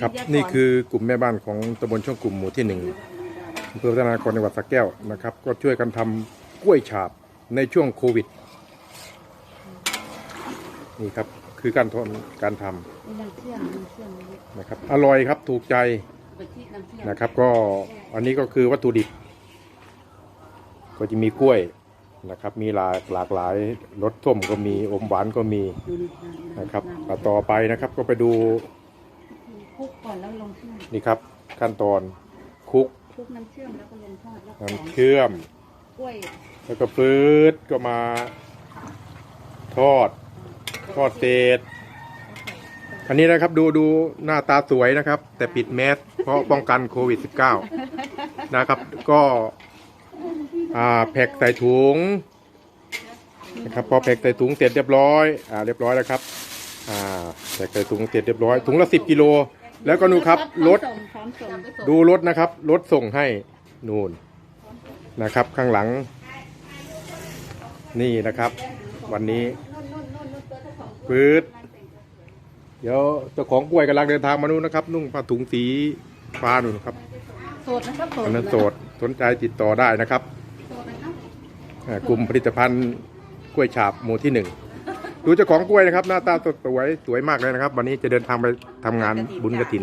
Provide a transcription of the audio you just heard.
ครับวิทยากนี่คือกลุ่มแม่บ้านของตำบลช่องกลุ่มหมู่ที่หนึ่งอำเภอพัฒนากรจังหวัดสระแก้วนะครับ ก็ช่วยกันทำกล้วยฉาบในช่วงโควิดนี่ครับคือการทนการทำนี่น้ำเชื่อมน้ำเชื่อมนี่นะครับ อร่อยครับถูกใจไปที่น้ำเชื่อมนะครับ ก็อันนี้ก็คือวัตถุดิบ ก็จะมีกล้วยนะครับ มีหลากหลากหลายรสส้มก็มีอมหวานก็มี ดูนี่ำนะครับำอะต่อไปนะครับก็ไปดูคลุกก่ อนแล้วลงเชื่อมนี่ครับ ขั้นตอนคลุกคลุกน้ำเชื่อมแล้วก็ลงทอดแล้วก็น้ำเชื่อม กล้วยแล้วก็ฟืดก็มา ทอด ทอดเศษอันนี้นะครับดูดูหน้าตาสวยนะครับ แต่ปิดแมสเพราะป้องกันโควิด -19 นะครับ ก็อ่าแพ็คใส่ถุงนะครับพอแพ็คใส่ถุงเสร็จเรียบร้อยอ่าเรียบร้อยแล้วครับอ่าแพ็คใส่ถุงเสร็จเรียบร้อยถุงละสิบกิโล แล้วก็ดูครับรถพร้อมส่งพร้อมส่งดูรถนะครับรถส่งให้นูนนะครับ ข้างหลัง นี่นะครับ วันนี้ปืดเดี๋ยวเจ้าของกล้วยกำลังเดินทางมานู่นนะครับ นุ่งผ้าถุงสีฟ้านู่นครับโสดนะครับโสดอันนั้นโสดสนใจติดต่อได้นะครับโสดนะครับ อ่ากลุ่มผลิตภัณฑ์กล้วยฉาบหมู่ที่หนึ่ง ดูเจ้าของกล้วยนะครับ หน้าตาสดสวยสวยมากเลยนะครับ วันนี้จะเดินทางไปทำงานบุญกระถิน